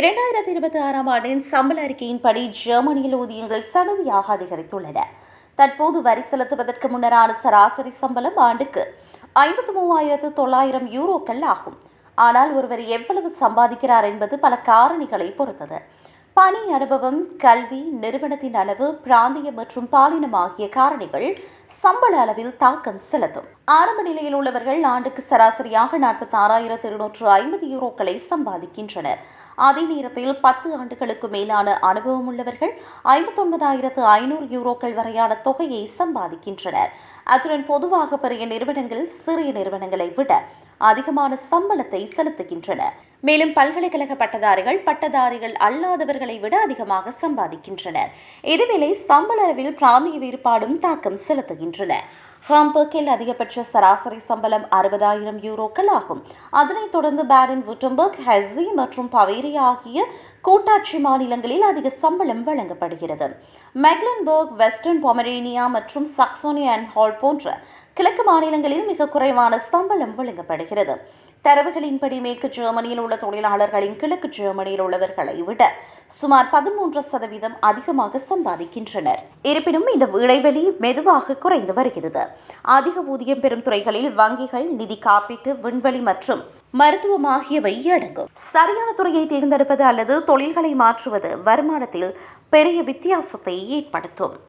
இரண்டாயிரத்தி இருபத்தி ஆறாம் ஆண்டின் சம்பள அறிக்கையின்படி ஜெர்மனியில் ஊதியங்கள் சடதியாக அதிகரித்துள்ளன. தற்போது வரி செலுத்துவதற்கு முன்னரான சராசரி சம்பளம் ஆண்டுக்கு ஐம்பத்தி மூவாயிரத்து தொள்ளாயிரம் யூரோக்கள் ஆகும். ஆனால் ஒருவர் எவ்வளவு சம்பாதிக்கிறார் என்பது பல காரணிகளை பொறுத்தது. பணி அனுபவம் கல்வி நிறுவனத்தின் அளவு பிராந்திய மற்றும் பாலினம் ஆகிய காரணிகள் சம்பள அளவில் தாக்கம் செலுத்தும். ஆரம்ப நிலையில் உள்ளவர்கள் ஆண்டுக்கு சராசரியாக நாற்பத்தி ஆறாயிரத்து இருநூற்று ஐம்பது யூரோக்களை சம்பாதிக்கின்றனர். அதே நேரத்தில் பத்து ஆண்டுகளுக்கு மேலான அனுபவம் உள்ளவர்கள் ஐம்பத்தொன்பதாயிரத்து ஐநூறு யூரோக்கள் வரையான தொகையை சம்பாதிக்கின்றனர். அத்துடன் பொதுவாக பெரிய நிறுவனங்கள் சிறிய நிறுவனங்களை விட அதிகமான சம்பளத்தை செலுத்துகின்றன. மேலும் பல்கலைக்கழக பட்டதாரிகள் பட்டதாரிகள் அல்லாதவர்களை விட அதிகமாக சம்பாதிக்கின்றனர். இதுவேளை சம்பள அளவில் பிராந்திய வேறுபாடும் தாக்கம் செலுத்துகின்றன. ஹாம்பர்க்கில் அதிகபட்ச சராசரி சம்பளம் அறுபதாயிரம் யூரோக்கள் ஆகும். அதனைத் தொடர்ந்து பேரன் வுட்டம்பர்க் ஹெஸி மற்றும் பவேரி ஆகிய கூட்டாட்சி மாநிலங்களில் அதிக சம்பளம் வழங்கப்படுகிறது. மெக்லன்பர்க் வெஸ்டர்ன் பொமரேனியா மற்றும் சக்சோனியா அண்ட் ஹால் போன்ற கிழக்கு மாநிலங்களில் மிக குறைவான சம்பளம் வழங்கப்படுகிறது. தரவுகளின்படி மேற்கு ஜெர்மனியில் உள்ள தொழிலாளர்களின் கிழக்கு ஜெர்மனியில் உள்ளவர்களை விட சுமார் பதிமூன்று சதவீதம் அதிகமாக சம்பாதிக்கின்றனர். இருப்பினும் இந்த இடைவெளி மெதுவாக குறைந்து வருகிறது. அதிக ஊதியம் பெறும் துறைகளில் வங்கிகள் நிதி காப்பீட்டு விண்வெளி மற்றும் மருத்துவம் ஆகியவை அடங்கும். சரியான துறையை தேர்ந்தெடுப்பது அல்லது தொழில்களை மாற்றுவது வருமானத்தில் பெரிய வித்தியாசத்தை ஏற்படுத்தும்.